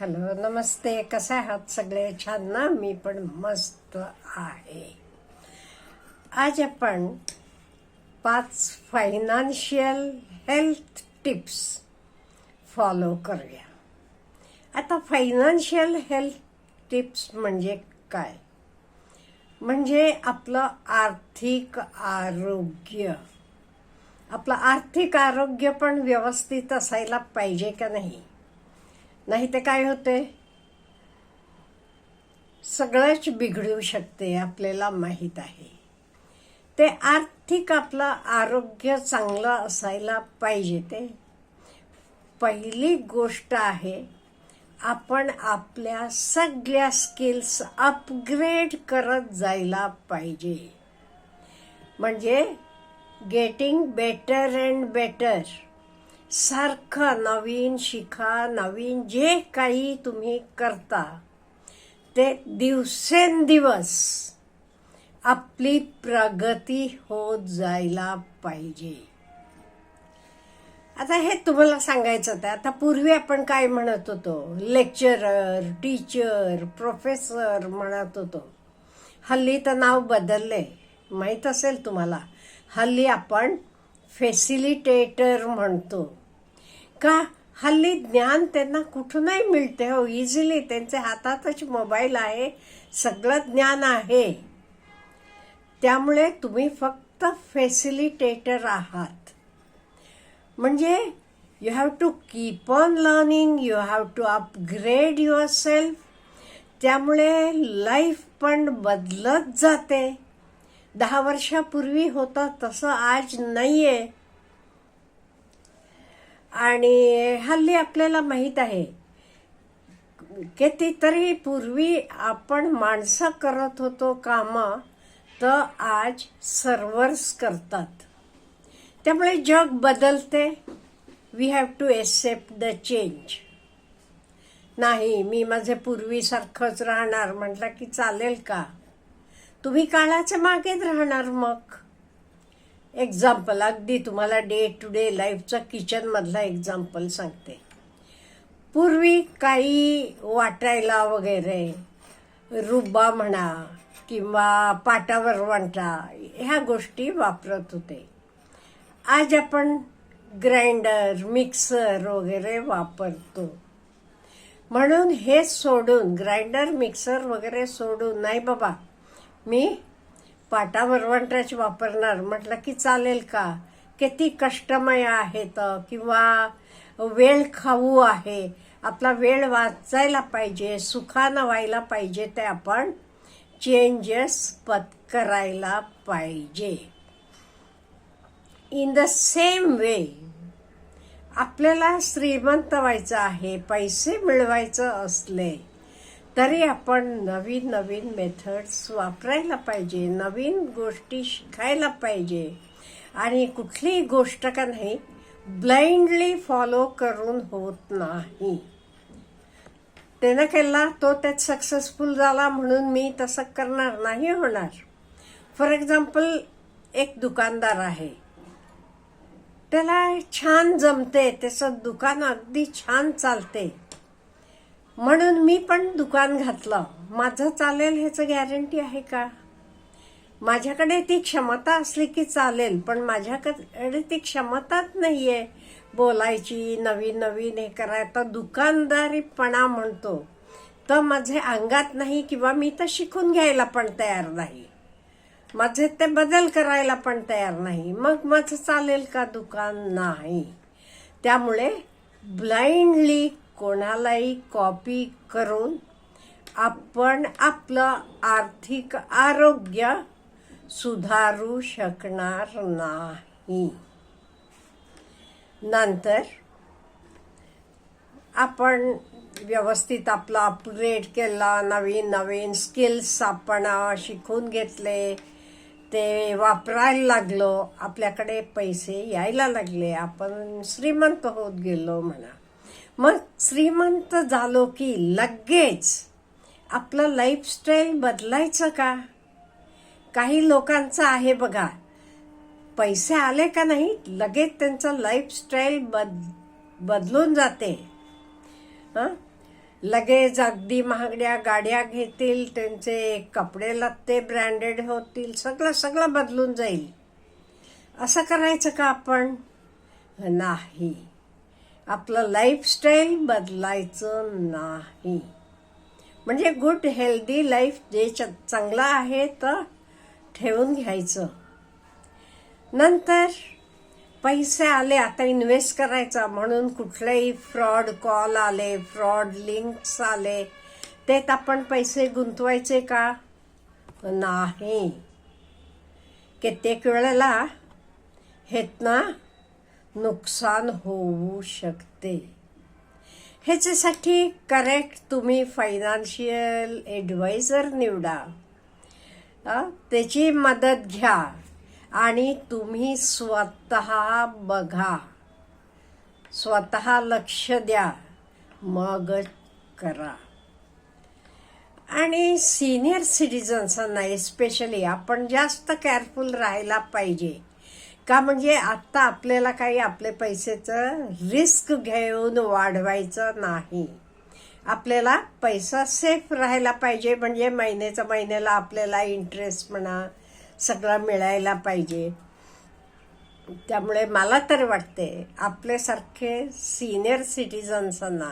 Hello नमस्ते. कसे आहात सगळे? छान ना? मी पण मस्त आहे. आज आपण पाच फायनान्शियल हेल्थ टिप्स फॉलो करूया. आता फायनान्शियल हेल्थ टिप्स म्हणजे काय? म्हणजे आपलं आर्थिक आरोग्य. आपलं आर्थिक आरोग्य पण व्यवस्थित असायला पाहिजे का नाही? नाही ते काय होते सगळंच बिघडू शकते आपल्याला माहीत आहे. ते आर्थिक आपलं आरोग्य चांगलं असायला पाहिजे ते. पहिली गोष्ट आहे आपण आपल्या सगळ्या स्किल्स अपग्रेड करत जायला पाहिजे. म्हणजे गेटिंग बेटर अँड बेटर सारखं नवीन शिका नवीन जे काही तुम्ही करता ते दिवसेंदिवस आपली प्रगती होत जायला पाहिजे. आता हे तुम्हाला सांगायचं होतं. आता पूर्वी आपण काय म्हणत होतो? लेक्चरर टीचर प्रोफेसर म्हणत होतो. हल्ली तर नाव बदलले. माहीत असेल तुम्हाला. हल्ली आपण फेसिलिटेटर म्हणतो. का? हल्ली ज्ञान त्यांना कुठूनही मिळते हो. इझिली त्यांच्या हातातच मोबाईल आहे. सगळं ज्ञान आहे. त्यामुळे तुम्ही फक्त फेसिलिटेटर आहात. म्हणजे you have to keep on learning you have to upgrade yourself त्यामुळे लाईफ पण बदलत जाते. दहा वर्षापूर्वी होतं तसं आज नाही आहे आणि हल्ली आपल्याला माहीत आहे कितीतरी पूर्वी आपण माणसं करत होतो कामं तर आज सर्व्हर्स करतात. त्यामुळे जग बदलते. We have to accept the change नाही मी माझे पूर्वीसारखंच राहणार. म्हटलं की चालेल का? तुम्ही काळाच्या मागेच राहणार मग. एक्झाम्पल अगदी तुम्हाला डे टू डे लाईफचा किचनमधला एक्झाम्पल सांगते. पूर्वी काही वाटायला वगैरे रुबा म्हणा किंवा पाटावर वंटा ह्या गोष्टी वापरत होते. आज आपण ग्राइंडर मिक्सर वगैरे वापरतो. म्हणून हे सोडून ग्राइंडर मिक्सर वगैरे सोडून नाही बाबा मी पाटा वरवंटाच वापरणार. म्हटलं की चालेल का? किती कष्टमय आहेत किंवा वेळ खाऊ आहे. आपला वेळ वाचायला पाहिजे सुखानं व्हायला पाहिजे ते आपण चेंजेस पत्करायला पाहिजे. इन द सेम वे आपल्याला श्रीमंत व्हायचं आहे पैसे मिळवायचं असले तरी आपण नवीन नवीन मेथड्स वापरायला पाहिजे नवीन गोष्टी शिकायला पाहिजे. आणि कुठलीही गोष्ट का नाही ब्लाइंडली फॉलो करून होत नाही. त्यानं केला तो त्यात सक्सेसफुल झाला म्हणून मी तसं करणार नाही होणार. फॉर एक्झाम्पल एक दुकानदार आहे. त्याला छान जमते त्याचं दुकान अगदी छान चालते. म्हणून मी पण दुकान घातलं. माझं चालेल ह्याचं गॅरंटी आहे का? माझ्याकडे ती क्षमता असली की चालेल पण माझ्याकडे ती क्षमताच आहे बोलायची नवीन नवीन हे करायचं दुकानदारीपणा म्हणतो. तर माझे अंगात नाही किंवा मी तर शिकून घ्यायला पण तयार नाही. माझे ते बदल करायला पण तयार नाही. मग माझं चालेल का दुकान? नाही. त्यामुळे ब्लाइंडली कोणालाही कॉपी करून आपण आपलं आर्थिक आरोग्य सुधारू शकणार नाही. नंतर आपण व्यवस्थित आपला अपग्रेड केला नवीन नवीन स्किल्स आपण शिकून घेतले ते वापरायला लागलो आपल्याकडे पैसे यायला लागले आपण श्रीमंत होत गेलो म्हणा. मग श्रीमंत झालो की लगेच आपलं लाईफस्टाईल बदलायचं का? काही लोकांचं आहे बघा. पैसे आले का नाही लगेच त्यांचं लाईफस्टाईल बद बदलून जाते. हां? लगेच अगदी महागड्या गाड्या घेतील त्यांचे कपडे लत्ते ब्रँडेड होतील सगळं सगळं बदलून जाईल. असं करायचं का आपण? नाही. आपलं लाईफस्टाईल बदलायचं नाही. म्हणजे गुड हेल्दी लाईफ जे च- चांगलं आहे तर ठेवून घ्यायचं. नंतर पैसे आले आता इन्व्हेस्ट करायचा म्हणून कुठलेही फ्रॉड कॉल आले फ्रॉड लिंक्स आले त्यात आपण पैसे गुंतवायचे का? नाही. कित्येक वेळेला हेतना नुकसान होऊ शकते. ह्याच्यासाठी करेक्ट तुम्ही फायनान्शियल ॲडवायझर निवडा. त्याची मदत घ्या आणि तुम्ही स्वतः बघा. स्वतः लक्ष द्या. मग करा. आणि सिनियर सिटीजन्सांना एस्पेशली आपण जास्त केअरफुल राहायला पाहिजे. का म्हणजे आत्ता आपल्याला काही आपले पैशाचं रिस्क घेऊन वाढवायचं नाही. आपल्याला पैसा सेफ राहायला पाहिजे म्हणजे महिन्याच्या महिन्याला आपल्याला इंटरेस्ट म्हणा सगळं मिळायला पाहिजे. त्यामुळे मला तर वाटते आपल्यासारखे senior सिटीजन्सांना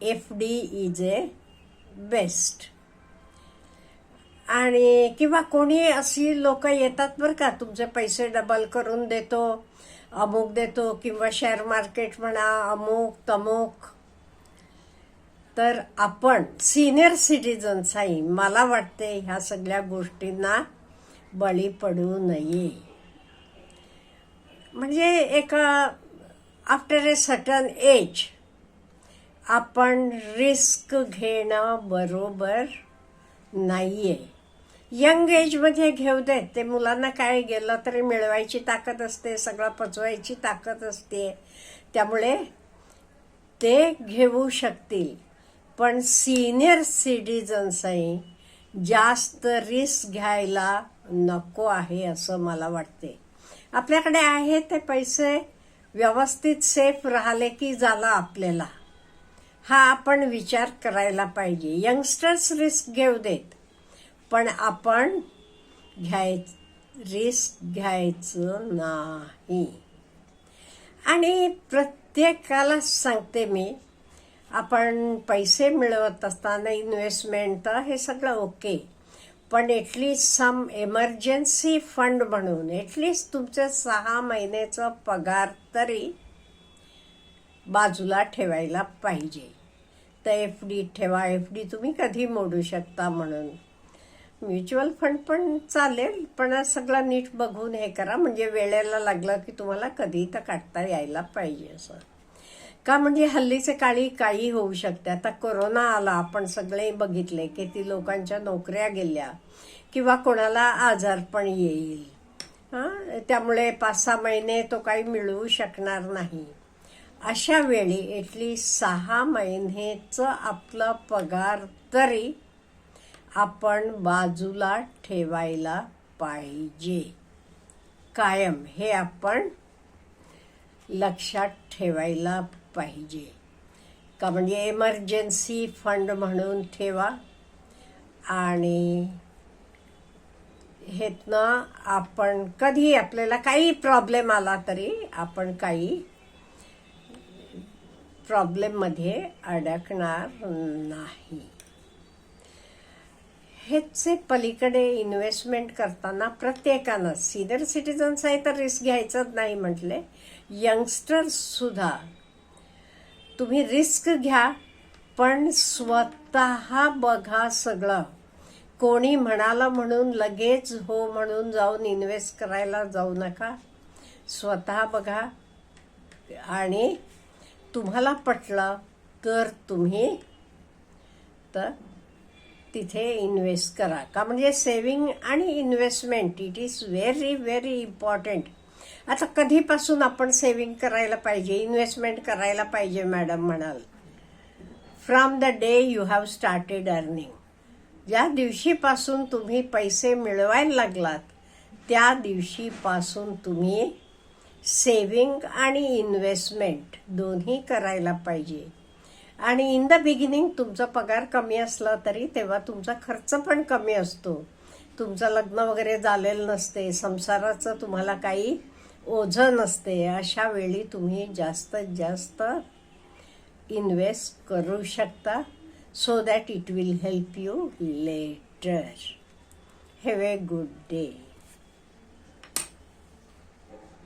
F D is a best आणि किंवा कोणी अशी लोक येतात बरं का तुमचे पैसे डबल करून देतो अमुक देतो किंवा शेअर मार्केट म्हणा अमुक तमुक. तर आपण सिनियर सिटीजन्सही मला वाटते ह्या सगळ्या गोष्टींना बळी पडू नये. म्हणजे एक आफ्टर ए सटन एज आपण रिस्क घेणं बरोबर नाही आहे यंग एजमध्ये घेऊ देत ते मुलांना काय गेलं तरी मिळवायची ताकद असते सगळं पचवायची ताकद असते. त्यामुळे ते घेऊ शकतील. पण सिनियर सिटीजन्सही जास्त रिस्क घ्यायला नको आहे असं मला वाटते. आपल्याकडे आहे ते पैसे व्यवस्थित सेफ राहिले की झाला आपल्याला. हा आपण विचार करायला पाहिजे. यंगस्टर्स रिस्क घेऊ देत. पण आपण घ्याय रिस्क घ्यायचं नाही. आणि प्रत्येकाला सांगते मी आपण पैसे मिळवत असताना इन्व्हेस्टमेंट तर हे सगळं ओके पण at least some emergency fund म्हणून एटलीस्ट तुमचं सहा महिन्याचा पगार तरी बाजूला ठेवायला पाहिजे. तर एफ डी ठेवा एफ डी तुम्ही कधी मोडू शकता म्हणून. म्युच्युअल फंड पण चालेल पण सगळं नीट बघून हे करा. म्हणजे वेळेला लागलं की तुम्हाला कधी तर काढता यायला पाहिजे असं. का म्हणजे हल्लीचे काळी काही होऊ शकते. आता कोरोना आला आपण सगळे बघितले की ती लोकांच्या नोकऱ्या गेल्या किंवा कोणाला आजार पण येईल. हां? त्यामुळे पाच सहा महिने तो काही मिळवू शकणार नाही. अशा वेळी एटलीस्ट सहा महिनेचं आपलं पगार तरी आपण बाजूला ठेवायला पाहिजे. कायम हे आपण लक्षात ठेवायला पाहिजे. का म्हणजे एमर्जन्सी फंड म्हणून ठेवा. आणि हेतनं आपण कधी आपल्याला काही प्रॉब्लेम आला तरी आपण काही प्रॉब्लेममध्ये अडकणार नाही. हेचे पलीकडे इन्व्हेस्टमेंट करताना प्रत्येकानं सिनियर सिटीजन्स आहे तर रिस्क घ्यायचंच नाही म्हटले. यंगस्टर्ससुद्धा तुम्ही रिस्क घ्या पण स्वतः बघा सगळं. कोणी म्हणाला म्हणून लगेच हो म्हणून जाऊन इन्व्हेस्ट करायला जाऊ नका. स्वतः बघा. आणि तुम्हाला पटलं तर तुम्ही तर तिथे इन्व्हेस्ट करा. का म्हणजे सेविंग आणि investment it is very very important आता कधीपासून आपण सेविंग करायला पाहिजे इन्व्हेस्टमेंट करायला पाहिजे मॅडम म्हणाल? From the day you have started earning ज्या दिवशीपासून तुम्ही पैसे मिळवायला लागलात त्या दिवशीपासून तुम्ही सेविंग आणि इन्व्हेस्टमेंट दोन्ही करायला पाहिजे. आणि इन द बिगिनिंग तुमचा पगार कमी असला तरी तेव्हा तुमचा खर्च पण कमी असतो. तुमचं लग्न वगैरे झालेलं नसते संसाराचं तुम्हाला काही ओझं नसते. अशा वेळी तुम्ही जास्तीत जास्त इन्व्हेस्ट करू शकता. So that it will help you later have a good day